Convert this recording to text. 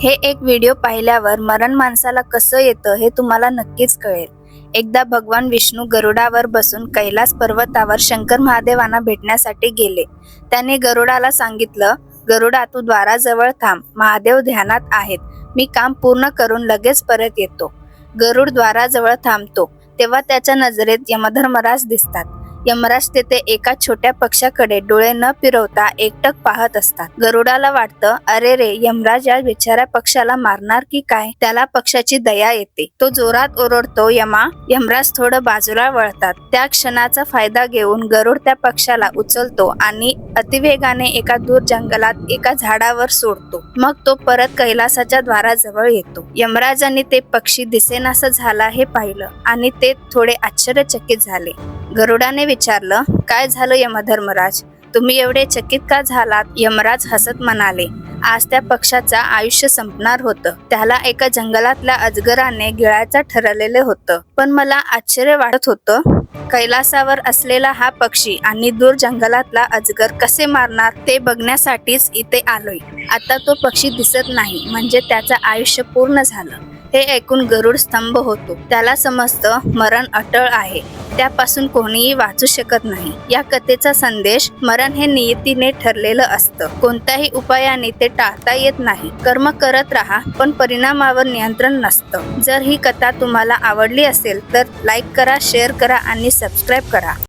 हे एक व्हिडिओ पाहिल्यावर मरण माणसाला कसं येतं हे तुम्हाला नक्कीच कळेल. एकदा भगवान विष्णू गरुडावर बसून कैलास पर्वतावर शंकर महादेवांना भेटण्यासाठी गेले. त्याने गरुडाला सांगितलं गरुडा तू द्वाराजवळ थांब. महादेव ध्यानात आहेत. मी काम पूर्ण करून लगेच परत येतो. गरुड द्वाराजवळ थांबतो. तेव्हा त्याच्या नजरेत यमधर्मराज दिसतात. यमराज तेथे एका छोट्या पक्षाकडे डोळे न फिरवता एकटक पाहत असतात. गरुडाला वाटतं अरे रे यमराज या बिचाऱ्या पक्षाला मारणार की काय? त्याला पक्षाची दया येते. तो जोरात ओरडतो यमा यमराज थोडं बाजूला वळतात. त्या क्षणाचा फायदा घेऊन गरुड त्या पक्षाला उचलतो आणि अतिवेगाने एका दूर जंगलात एका झाडावर सोडतो. मग तो परत कैलासाच्या द्वाराजवळ येतो. यमराजांनी ते पक्षी दिसेनासं झाला हे पाहिलं आणि ते थोडे आश्चर्यचकित झाले. गरुडाने विचारलं काय झालं यमधर्मराज? तुम्ही एवढे चकित का झालात? यमराज हसत म्हणाले आज त्या पक्षाचं आयुष्य संपणार होतं. त्याला एका जंगलातल्या अजगराने गिळायचं ठरलेलं होतं. पण मला आश्चर्य वाटत होतं. कैलासावर असलेला हा पक्षी आणि दूर जंगलातला अजगर कसे मारणार ते बघण्यासाठीच इथे आलोय. आता तो पक्षी दिसत नाही म्हणजे त्याचं आयुष्य पूर्ण झालं. हे ऐकून गरुड स्तंभ होतो. त्याला समजतं मरण अटळ आहे. त्यापासून कोणीही वाचू शकत नाही. या कथेचा संदेश मरण हे नियतीने ठरलेलं असतं. कोणत्याही उपायाने ते टाळता येत नाही. कर्म करत राहा पण परिणामावर नियंत्रण नसतं. जर ही कथा तुम्हाला आवडली असेल तर लाईक करा शेअर करा आणि सबस्क्राईब करा.